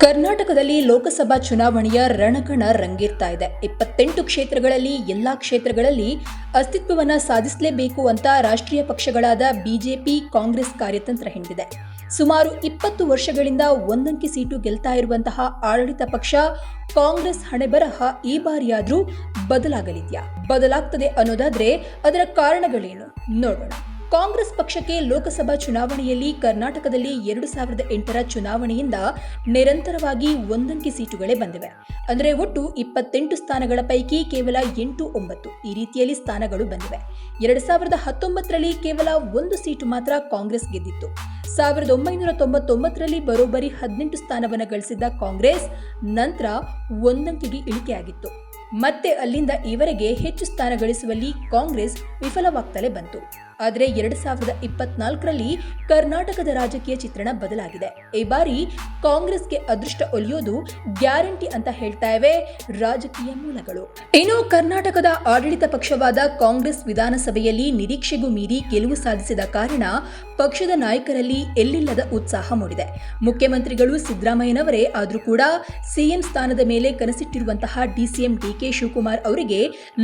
ಕರ್ನಾಟಕದಲ್ಲಿ ಲೋಕಸಭಾ ಚುನಾವಣೆಯ ರಣಕಣ ರಂಗೇರ್ತಾ ಇದೆ. ಇಪ್ಪತ್ತೆಂಟು ಕ್ಷೇತ್ರಗಳಲ್ಲಿ ಎಲ್ಲಾ ಕ್ಷೇತ್ರಗಳಲ್ಲಿ ಅಸ್ತಿತ್ವವನ್ನು ಸಾಧಿಸಲೇಬೇಕು ಅಂತ ರಾಷ್ಟ್ರೀಯ ಪಕ್ಷಗಳಾದ ಬಿಜೆಪಿ, ಕಾಂಗ್ರೆಸ್ ಕಾರ್ಯತಂತ್ರ ಹಿಂಡಿದೆ. ಸುಮಾರು ಇಪ್ಪತ್ತು ವರ್ಷಗಳಿಂದ ಒಂದಂಕಿ ಸೀಟು ಗೆಲ್ತಾ ಇರುವಂತಹ ಆಡಳಿತ ಪಕ್ಷ ಕಾಂಗ್ರೆಸ್ ಹಣೆಬರಹ ಈ ಬಾರಿಯಾದರೂ ಬದಲಾಗಲಿದೆಯಾ? ಬದಲಾಗ್ತದೆ ಅನ್ನೋದಾದ್ರೆ ಅದರ ಕಾರಣಗಳೇನು? ನೋಡೋಣ. ಕಾಂಗ್ರೆಸ್ ಪಕ್ಷಕ್ಕೆ ಲೋಕಸಭಾ ಚುನಾವಣೆಯಲ್ಲಿ ಕರ್ನಾಟಕದಲ್ಲಿ ಎರಡು ಸಾವಿರದ ಎಂಟರ ಚುನಾವಣೆಯಿಂದ ನಿರಂತರವಾಗಿ ಒಂದಂಕಿ ಸೀಟುಗಳೇ ಬಂದಿವೆ. ಅಂದರೆ ಒಟ್ಟು ಇಪ್ಪತ್ತೆಂಟು ಸ್ಥಾನಗಳ ಪೈಕಿ ಕೇವಲ ಎಂಟು ಒಂಬತ್ತು ಈ ರೀತಿಯಲ್ಲಿ ಸ್ಥಾನಗಳು ಬಂದಿವೆ. ಎರಡು ಸಾವಿರದ ಹತ್ತೊಂಬತ್ತರಲ್ಲಿ ಕೇವಲ ಒಂದು ಸೀಟು ಮಾತ್ರ ಕಾಂಗ್ರೆಸ್ ಗೆದ್ದಿತ್ತು. ಸಾವಿರದ ಒಂಬೈನೂರ ತೊಂಬತ್ತೊಂಬತ್ತರಲ್ಲಿ ಬರೋಬ್ಬರಿ ಹದಿನೆಂಟು ಸ್ಥಾನವನ್ನು ಗಳಿಸಿದ್ದ ಕಾಂಗ್ರೆಸ್ ನಂತರ ಒಂದಂಕಿಗೆ ಇಳಿಕೆಯಾಗಿತ್ತು. ಮತ್ತೆ ಅಲ್ಲಿಂದ ಈವರೆಗೆ ಹೆಚ್ಚು ಸ್ಥಾನ ಗಳಿಸುವಲ್ಲಿ ಕಾಂಗ್ರೆಸ್ ವಿಫಲವಾಗ್ತಲೇ ಬಂತು. ಆದರೆ ಎರಡ್ ಸಾವಿರದ ಇಪ್ಪತ್ನಾಲ್ಕರಲ್ಲಿ ಕರ್ನಾಟಕದ ರಾಜಕೀಯ ಚಿತ್ರಣ ಬದಲಾಗಿದೆ. ಈ ಬಾರಿ ಕಾಂಗ್ರೆಸ್ಗೆ ಅದೃಷ್ಟ ಒಲಿಯೋದು ಗ್ಯಾರಂಟಿ ಅಂತ ಹೇಳ್ತಾ ಇವೆ ರಾಜಕೀಯ ಮೂಲಗಳು. ಇನ್ನು ಕರ್ನಾಟಕದ ಆಡಳಿತ ಪಕ್ಷವಾದ ಕಾಂಗ್ರೆಸ್ ವಿಧಾನಸಭೆಯಲ್ಲಿ ನಿರೀಕ್ಷೆಗೂ ಮೀರಿ ಗೆಲುವು ಸಾಧಿಸಿದ ಕಾರಣ ಪಕ್ಷದ ನಾಯಕರಲ್ಲಿ ಎಲ್ಲಿಲ್ಲದ ಉತ್ಸಾಹ ಮೂಡಿದೆ. ಮುಖ್ಯಮಂತ್ರಿಗಳು ಸಿದ್ದರಾಮಯ್ಯನವರೇ ಆದರೂ ಕೂಡ ಸಿಎಂ ಸ್ಥಾನದ ಮೇಲೆ ಕನಸಿಟ್ಟಿರುವಂತಹ ಡಿಸಿಎಂ ಡಿಕೆ ಶಿವಕುಮಾರ್ ಅವರಿಗೆ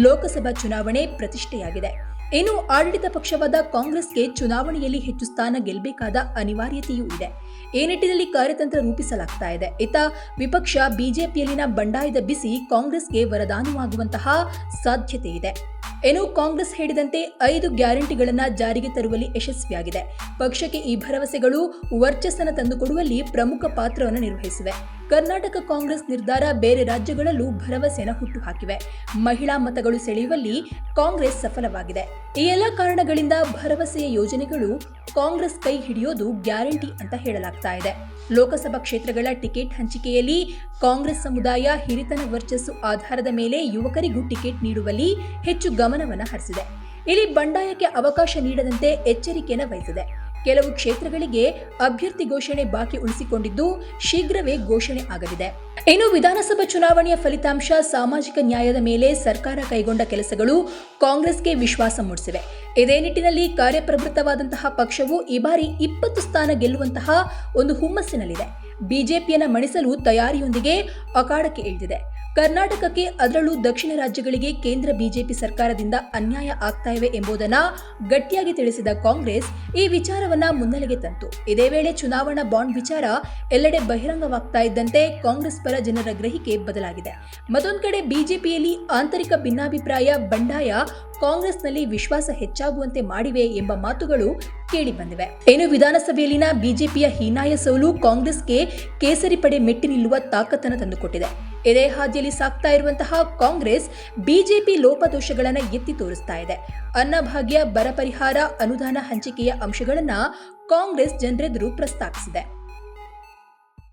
ಲೋಕಸಭಾ ಚುನಾವಣೆ ಪ್ರತಿಷ್ಠೆಯಾಗಿದೆ. ಇನ್ನು ಆಡಳಿತ ಪಕ್ಷವಾದ ಕಾಂಗ್ರೆಸ್ಗೆ ಚುನಾವಣೆಯಲ್ಲಿ ಹೆಚ್ಚು ಸ್ಥಾನ ಗೆಲ್ಲಬೇಕಾದ ಅನಿವಾರ್ಯತೆಯೂ ಇದೆ. ಈ ನಿಟ್ಟಿನಲ್ಲಿ ಕಾರ್ಯತಂತ್ರ ರೂಪಿಸಲಾಗ್ತಾ ಇದೆ. ಇತ್ತ ವಿಪಕ್ಷ ಬಿಜೆಪಿಯಲ್ಲಿನ ಬಂಡಾಯದ ಬಿಸಿ ಕಾಂಗ್ರೆಸ್ಗೆ ವರದಾನವಾಗುವಂತಹ ಸಾಧ್ಯತೆ ಇದೆ. ಏನು ಕಾಂಗ್ರೆಸ್ ಹೇಳಿದಂತೆ ಐದು ಗ್ಯಾರಂಟಿಗಳನ್ನು ಜಾರಿಗೆ ತರುವಲ್ಲಿ ಯಶಸ್ವಿಯಾಗಿದೆ. ಪಕ್ಷಕ್ಕೆ ಈ ಭರವಸೆಗಳು ವರ್ಚಸ್ಸನ್ನು ತಂದುಕೊಡುವಲ್ಲಿ ಪ್ರಮುಖ ಪಾತ್ರವನ್ನು ನಿರ್ವಹಿಸಿವೆ. ಕರ್ನಾಟಕ ಕಾಂಗ್ರೆಸ್ ನಿರ್ಧಾರ ಬೇರೆ ರಾಜ್ಯಗಳಲ್ಲೂ ಭರವಸೆಯನ್ನು ಹುಟ್ಟುಹಾಕಿವೆ. ಮಹಿಳಾ ಮತಗಳು ಸೆಳೆಯುವಲ್ಲಿ ಕಾಂಗ್ರೆಸ್ ಸಫಲವಾಗಿದೆ. ಈ ಎಲ್ಲ ಕಾರಣಗಳಿಂದ ಭರವಸೆಯ ಯೋಜನೆಗಳು ಕಾಂಗ್ರೆಸ್ ಕೈ ಹಿಡಿಯೋದು ಗ್ಯಾರಂಟಿ ಅಂತ ಹೇಳಲಾಗ್ತಾ ಇದೆ. ಲೋಕಸಭಾ ಕ್ಷೇತ್ರಗಳ ಟಿಕೆಟ್ ಹಂಚಿಕೆಯಲ್ಲಿ ಕಾಂಗ್ರೆಸ್ ಸಮುದಾಯ ಹಿರಿತನ ವರ್ಚಸ್ಸು ಆಧಾರದ ಮೇಲೆ ಯುವಕರಿಗೂ ಟಿಕೆಟ್ ನೀಡುವಲ್ಲಿ ಹೆಚ್ಚು ಗಮನವನ್ನು ಹರಿಸಿದೆ. ಇಲ್ಲಿ ಬಂಡಾಯಕ್ಕೆ ಅವಕಾಶ ನೀಡದಂತೆ ಎಚ್ಚರಿಕೆಯನ್ನು ವಹಿಸಿದೆ. ಕೆಲವು ಕ್ಷೇತ್ರಗಳಿಗೆ ಅಭ್ಯರ್ಥಿ ಘೋಷಣೆ ಬಾಕಿ ಉಳಿಸಿಕೊಂಡಿದ್ದು ಶೀಘ್ರವೇ ಘೋಷಣೆ ಆಗಲಿದೆ. ಇನ್ನು ವಿಧಾನಸಭಾ ಚುನಾವಣೆಯ ಫಲಿತಾಂಶ ಸಾಮಾಜಿಕ ನ್ಯಾಯದ ಮೇಲೆ ಸರ್ಕಾರ ಕೈಗೊಂಡ ಕೆಲಸಗಳು ಕಾಂಗ್ರೆಸ್ಗೆ ವಿಶ್ವಾಸ ಮೂಡಿಸಿವೆ. ಇದೇ ನಿಟ್ಟಿನಲ್ಲಿ ಕಾರ್ಯಪ್ರವೃತ್ತವಾದಂತಹ ಪಕ್ಷವು ಈ ಬಾರಿ ಇಪ್ಪತ್ತು ಸ್ಥಾನ ಗೆಲ್ಲುವಂತಹ ಒಂದು ಹುಮ್ಮಸ್ಸಿನಲ್ಲಿದೆ. ಬಿಜೆಪಿಯನ್ನು ಮಣಿಸಲು ತಯಾರಿಯೊಂದಿಗೆ ಅಖಾಡಕ್ಕೆ ಇಳಿದಿದೆ. ಕರ್ನಾಟಕಕ್ಕೆ ಅದರಲ್ಲೂ ದಕ್ಷಿಣ ರಾಜ್ಯಗಳಿಗೆ ಕೇಂದ್ರ ಬಿಜೆಪಿ ಸರ್ಕಾರದಿಂದ ಅನ್ಯಾಯ ಆಗ್ತಾ ಇವೆ ಎಂಬುದನ್ನ ಗಟ್ಟಿಯಾಗಿ ತಿಳಿಸಿದ ಕಾಂಗ್ರೆಸ್ ಈ ವಿಚಾರವನ್ನ ಮುನ್ನೆಲೆಗೆ ತಂತು. ಇದೇ ವೇಳೆ ಚುನಾವಣಾ ಬಾಂಡ್ ವಿಚಾರ ಎಲ್ಲೆಡೆ ಬಹಿರಂಗವಾಗ್ತಾ ಇದ್ದಂತೆ ಕಾಂಗ್ರೆಸ್ ಪರ ಜನರ ಗ್ರಹಿಕೆ ಬದಲಾಗಿದೆ. ಮತ್ತೊಂದು ಕಡೆ ಬಿಜೆಪಿಯಲ್ಲಿ ಆಂತರಿಕ ಭಿನ್ನಾಭಿಪ್ರಾಯ, ಬಂಡಾಯ ಕಾಂಗ್ರೆಸ್ನಲ್ಲಿ ವಿಶ್ವಾಸ ಹೆಚ್ಚಾಗುವಂತೆ ಮಾಡಿವೆ ಎಂಬ ಮಾತುಗಳು ಕೇಳಿ ಬಂದಿವೆ. ಏನು ವಿಧಾನಸಭೆಯಲ್ಲಿನ ಬಿಜೆಪಿಯ ಹೀನಾಯ ಸೋಲು ಕಾಂಗ್ರೆಸ್ಗೆ ಕೇಸರಿ ಪಡೆ ಮೆಟ್ಟಿ ನಿಲ್ಲುವ ತಾಕತ್ತನ್ನು ತಂದುಕೊಟ್ಟಿದೆ. ಇದೇ ಹಾದಿಯಲ್ಲಿ ಸಾಕ್ತಾ ಇರುವಂತಹ ಕಾಂಗ್ರೆಸ್, ಬಿಜೆಪಿ ಲೋಪದೋಷಗಳನ್ನು ಎತ್ತಿ ತೋರಿಸ್ತಾ ಇದೆ. ಅನ್ನಭಾಗ್ಯ ಬರ ಪರಿಹಾರ, ಅನುದಾನ ಹಂಚಿಕೆಯ ಅಂಶಗಳನ್ನು ಕಾಂಗ್ರೆಸ್ ಜನರೆದುರು ಪ್ರಸ್ತಾಪಿಸಿದೆ.